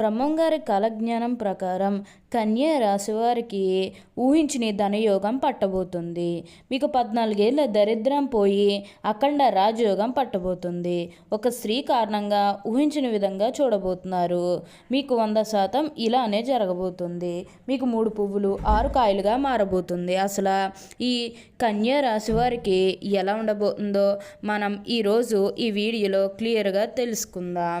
బ్రహ్మంగారి కాలజ్ఞానం ప్రకారం కన్య రాశివారికి ఊహించిన ధనయోగం పట్టబోతుంది. మీకు పద్నాలుగేళ్ళ దరిద్రం పోయి అఖండ రాజయోగం పట్టబోతుంది. ఒక స్త్రీ కారణంగా ఊహించిన విధంగా చూడబోతున్నారు. మీకు వంద శాతం ఇలానే జరగబోతుంది. మీకు మూడు పువ్వులు ఆరు కాయలుగా మారబోతుంది. అసలు ఈ కన్య రాశివారికి ఎలా ఉండబోతుందో మనం ఈరోజు ఈ వీడియోలో క్లియర్గా తెలుసుకుందాం.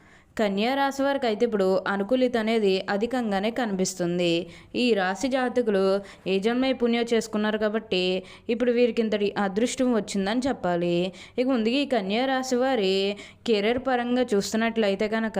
రాశి వారికి అయితే ఇప్పుడు అనుకూలిత అనేది అధికంగానే కనిపిస్తుంది. ఈ రాశి జాతకులు ఏ జన్మై పుణ్యం చేసుకున్నారు కాబట్టి ఇప్పుడు వీరికి ఇంతటి అదృష్టం వచ్చిందని చెప్పాలి. ఇక ముందుగా ఈ కన్యా రాశి వారి కెరీర్ పరంగా చూస్తున్నట్లయితే కనుక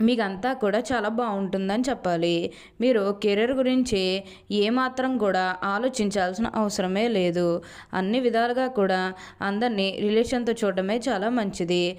మీకంతా కూడా చాలా బాగుంటుందని చెప్పాలి. మీరు కెరీర్ గురించి ఏమాత్రం కూడా ఆలోచించాల్సిన అవసరమే లేదు. అన్ని విధాలుగా కూడా అందరినీ రిలేషన్తో చూడటమే చాలా మంచిది.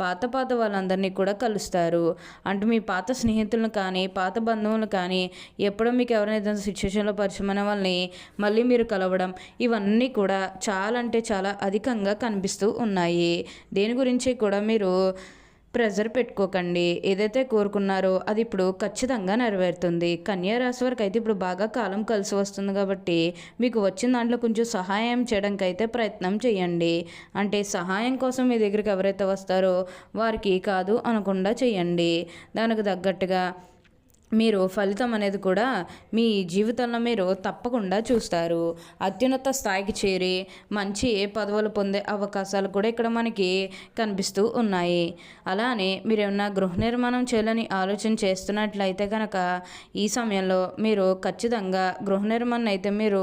పాత పాత వాళ్ళందరినీ కూడా కలుస్తారు. అంటే మీ పాత స్నేహితులను కానీ పాత బంధువులు కానీ ఎప్పుడో మీకు ఎవరైనా సిచ్యువేషన్లో పరిచయమైన వాళ్ళని మళ్ళీ మీరు కలవడం ఇవన్నీ కూడా చాలా అంటే చాలా అధికంగా కనిపిస్తూ ఉన్నాయి. దేని గురించి కూడా మీరు ప్రెజర్ పెట్టుకోకండి. ఏదైతే కోరుకున్నారో అది ఇప్పుడు ఖచ్చితంగా నెరవేరుతుంది. కన్యా రాశి వారికి అయితే ఇప్పుడు బాగా కాలం కలిసి వస్తుంది కాబట్టి మీకు వచ్చిన దాంట్లో కొంచెం సహాయం చేయడానికి అయితే ప్రయత్నం చేయండి. అంటే సహాయం కోసం మీ దగ్గరికి ఎవరైతే వస్తారో వారికి కాదు అనకుండా చేయండి. దానికి తగ్గట్టుగా మీరు ఫలితం అనేది కూడా మీ జీవితంలో మీరు తప్పకుండా చూస్తారు. అత్యున్నత స్థాయికి చేరి మంచి పదవులు పొందే అవకాశాలు కూడా ఇక్కడ మనకి కనిపిస్తూ ఉన్నాయి. అలానే మీరు ఏమన్నా గృహ నిర్మాణం చేయాలని ఆలోచన చేస్తున్నట్లయితే కనుక ఈ సమయంలో మీరు ఖచ్చితంగా గృహ నిర్మాణం అయితే మీరు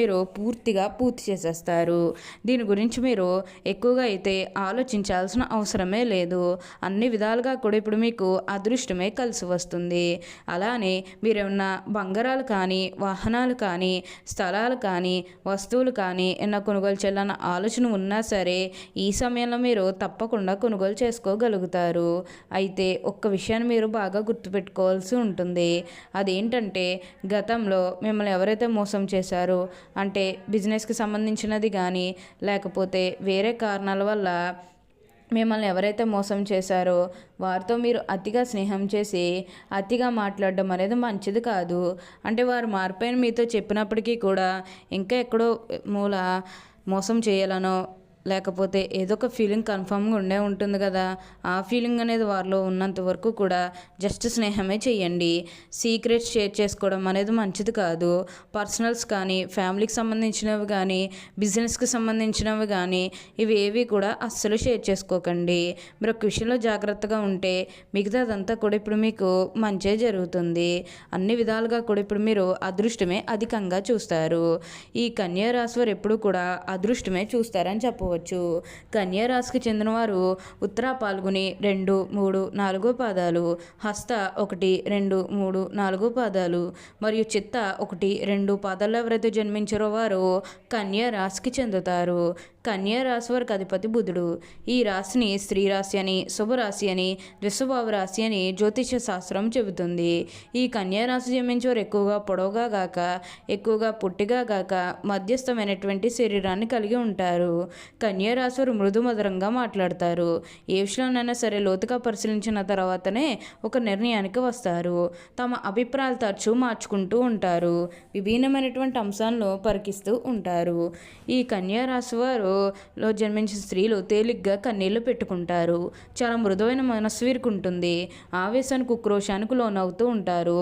మీరు పూర్తిగా పూర్తి చేసేస్తారు. దీని గురించి మీరు ఎక్కువగా అయితే ఆలోచించాల్సిన అవసరమే లేదు. అన్ని విధాలుగా కూడా ఇప్పుడు మీకు అదృష్టమే కలిసి వస్తుంది. అలానే మీరేమన్నా బంగారాలు కానీ వాహనాలు కానీ స్థలాలు కానీ వస్తువులు కానీ ఏమన్నా కొనుగోలు చేయాలన్న ఆలోచన ఉన్నా సరే ఈ సమయంలో మీరు తప్పకుండా కొనుగోలు చేసుకోగలుగుతారు. అయితే ఒక్క విషయాన్ని మీరు బాగా గుర్తుపెట్టుకోవాల్సి ఉంటుంది. అదేంటంటే గతంలో మిమ్మల్ని ఎవరైతే మోసం చేశారో అంటే బిజినెస్కి సంబంధించినది కానీ లేకపోతే వేరే కారణాల వల్ల మిమ్మల్ని ఎవరైతే మోసం చేశారో వారితో మీరు అతిగా స్నేహం చేసి అతిగా మాట్లాడడం అనేది మంచిది కాదు. అంటే వారు మారిపోయిన మీతో చెప్పినప్పటికీ కూడా ఇంకా ఎక్కడో మూల మోసం చేయాలనో లేకపోతే ఏదో ఒక ఫీలింగ్ కన్ఫామ్గా ఉండే ఉంటుంది కదా. ఆ ఫీలింగ్ అనేది వారిలో ఉన్నంత వరకు కూడా జస్ట్ స్నేహమే చేయండి. సీక్రెట్స్ షేర్ చేసుకోవడం అనేది మంచిది కాదు. పర్సనల్స్ కానీ ఫ్యామిలీకి సంబంధించినవి కానీ బిజినెస్కి సంబంధించినవి కానీ ఇవి ఏవి కూడా అస్సలు షేర్ చేసుకోకండి. మీరు ఒక విషయంలో జాగ్రత్తగా ఉంటే మిగతాదంతా కూడా ఇప్పుడు మీకు మంచే జరుగుతుంది. అన్ని విధాలుగా కూడా ఇప్పుడు మీరు అదృష్టమే అధికంగా చూస్తారు. ఈ కన్యా రాశి వారు ఎప్పుడు కూడా అదృష్టమే చూస్తారని చెప్పవచ్చు. చెప్పవచ్చు. కన్యారాశికి చెందినవారు ఉత్తర పాల్గొని రెండు మూడు నాలుగో పాదాలు హస్త ఒకటి రెండు మూడు నాలుగో పాదాలు మరియు చిత్త ఒకటి రెండు పాదాల్లో ఎవరైతే జన్మించారో వారు కన్యా రాశికి చెందుతారు. కన్యా రాశి వారికి అధిపతి బుధుడు. ఈ రాశిని స్త్రీ రాశి అని శుభరాశి అని విశ్వభావ రాశి అని జ్యోతిష శాస్త్రం చెబుతుంది. ఈ కన్యా రాశి జన్మించేవారు ఎక్కువగా పొడవుగా గాక ఎక్కువగా పుట్టిగా గాక మధ్యస్థమైనటువంటి శరీరాన్ని కలిగి ఉంటారు. కన్యా మృదుమధురంగా వారు మృదు మధురంగా మాట్లాడతారు. ఏ విషయంలోనైనా సరే లోతుగా పరిశీలించిన తర్వాతనే ఒక నిర్ణయానికి వస్తారు. తమ అభిప్రాయాలు తరచూ మార్చుకుంటూ ఉంటారు. విభిన్నమైనటువంటి అంశాలను పరికిస్తూ ఉంటారు. ఈ కన్యా వారు లో జన్మించిన స్త్రీలు తేలిగ్గా కన్నీళ్ళు పెట్టుకుంటారు. చాలా మృదువైన మనస్సు వీరికి ఉంటుంది. ఆవేశానికి ఉక్రోషానికి లోనవుతూ ఉంటారు.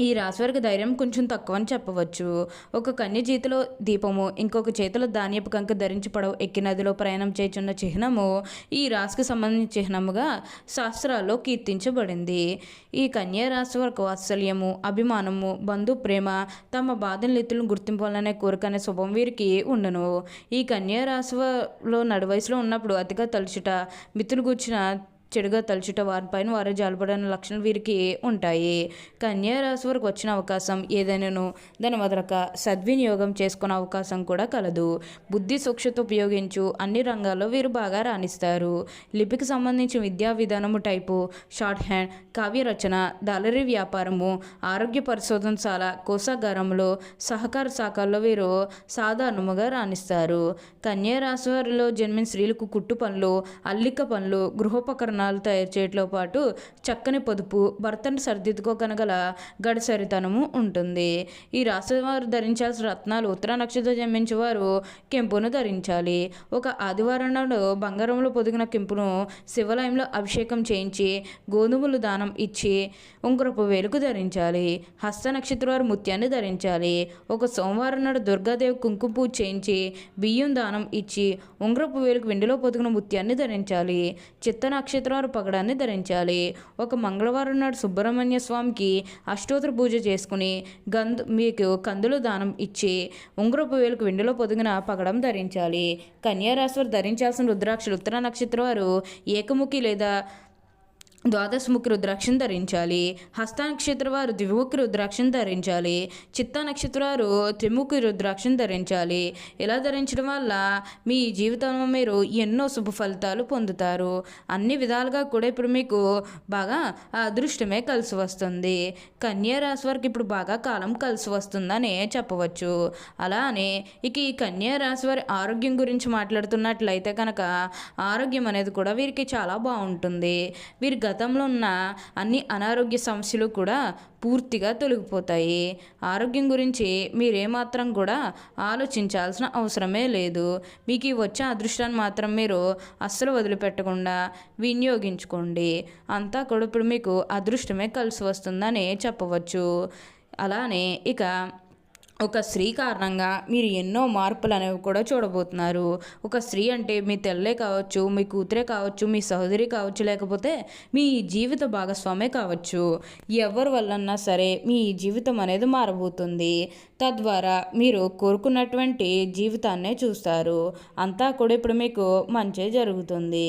ఈ రాశివారికి ధైర్యం కొంచెం తక్కువ అని చెప్పవచ్చు. ఒక కన్య జీతిలో దీపము ఇంకొక చేతిలో ధాన్యపు కంక ధరించి పడవ ఎక్కి నదిలో ప్రయాణం చేయుచున్న చిహ్నము ఈ రాశికి సంబంధించిన చిహ్నముగా శాస్త్రాల్లో కీర్తించబడింది. ఈ కన్యా రాశి వారికి వాత్సల్యము అభిమానము బంధు ప్రేమ తమ బాధల ఎత్తులను గుర్తింపాలనే కోరిక అనే శుభం వీరికి ఉండను. ఈ కన్యా రాశిలో నడువయసులో ఉన్నప్పుడు అతిగా తలుచుట మిత్రులు కూర్చిన చెడుగా తలుచుట వారిపైన వారు జాలపడిన లక్షణాలు వీరికి ఉంటాయి. కన్యా రాశి వారికి వచ్చిన అవకాశం ఏదైనాను? దాని వదలక సద్వినియోగం చేసుకునే అవకాశం కూడా కలదు. బుద్ధి సూక్ష్మత ఉపయోగించు అన్ని రంగాల్లో వీరు బాగా రాణిస్తారు. లిపికి సంబంధించిన విద్యా విధానము టైపు షార్ట్ హ్యాండ్ కావ్య రచన దాలరీ వ్యాపారము ఆరోగ్య పరిశోధనశాల కోసాగారంలో సహకార శాఖల్లో వీరు సాధారణముగా రాణిస్తారు. కన్యా రాశి వారిలో జన్మిన స్త్రీలకు కుట్టు పనులు అల్లిక పనులు గృహోపకరణ ఆభరణాలు తయారు చేయడంతో పాటు చక్కని పొదుపు భర్తను సరిదిద్దుకోగనగల గడసరితనము ఉంటుంది. ఈ రాశివారు ధరించాల్సిన రత్నాలు ఉత్తర నక్షత్రం జన్మించే వారు కెంపును ధరించాలి. ఒక ఆదివారం నాడు బంగారంలో పొదిగిన కెంపును శివాలయంలో అభిషేకం చేయించి గోధుమలు దానం ఇచ్చి ఉంగరపు వేలుకు ధరించాలి. హస్త నక్షత్ర వారు ముత్యాన్ని ధరించాలి. ఒక సోమవారం నాడు దుర్గాదేవి కుంకుమ పూజ చేయించి బియ్యం దానం ఇచ్చి ఉంగరపు వేలుకు వెండిలో పొదిగిన ముత్యాన్ని ధరించాలి. చిత్త నక్షత్రం వారు పగడాన్ని ధరించాలి. ఒక మంగళవారం నాడు సుబ్రహ్మణ్య స్వామికి అష్టోత్తర పూజ చేసుకుని గంధ మీకు కందులు దానం ఇచ్చి ఉంగరపు వేలకు వెండిలో పొదిగిన పగడం ధరించాలి. కన్యారాశి ధరించాల్సిన రుద్రాక్షలు ఉత్తర నక్షత్రం వారు ఏకముఖి లేదా ద్వాదశముఖి రుద్రాక్షను ధరించాలి. హస్త నక్షత్ర వారు ద్విముఖి రుద్రాక్షను ధరించాలి. చిత్త నక్షత్ర వారు త్రిముఖి రుద్రాక్షను ధరించాలి. ఇలా ధరించడం వల్ల మీ జీవితంలో మీరు ఎన్నో శుభ ఫలితాలు పొందుతారు. అన్ని విధాలుగా కూడా ఇప్పుడు మీకు బాగా అదృష్టమే కలిసి వస్తుంది. కన్యా రాశి వారికి ఇప్పుడు బాగా కాలం కలిసి వస్తుందని చెప్పవచ్చు. అలానే ఇక ఈ కన్యా రాశి వారి ఆరోగ్యం గురించి మాట్లాడుతున్నట్లయితే కనుక ఆరోగ్యం అనేది కూడా వీరికి చాలా బాగుంటుంది. వీరి గతంలో ఉన్న అన్ని అనారోగ్య సమస్యలు కూడా పూర్తిగా తొలగిపోతాయి. ఆరోగ్యం గురించి మీరేమాత్రం కూడా ఆలోచించాల్సిన అవసరమే లేదు. మీకు వచ్చే అదృష్టాన్ని మాత్రం మీరు అస్సలు వదిలిపెట్టకుండా వినియోగించుకోండి. అంతా కూడా ఇప్పుడు మీకు అదృష్టమే కలిసి వస్తుందని చెప్పవచ్చు. అలానే ఇక ఒక స్త్రీ కారణంగా మీరు ఎన్నో మార్పులు అనేవి కూడా చూడబోతున్నారు. ఒక స్త్రీ అంటే మీ తెల్లే కావచ్చు మీ కూతురే కావచ్చు మీ సహోదరి కావచ్చు లేకపోతే మీ జీవిత భాగస్వామే కావచ్చు. ఎవరి వల్లన్నా సరే మీ జీవితం అనేది మారబోతుంది. తద్వారా మీరు కోరుకున్నటువంటి జీవితాన్నే చూస్తారు. అంతా కూడా ఇప్పుడు మీకు మంచి జరుగుతుంది.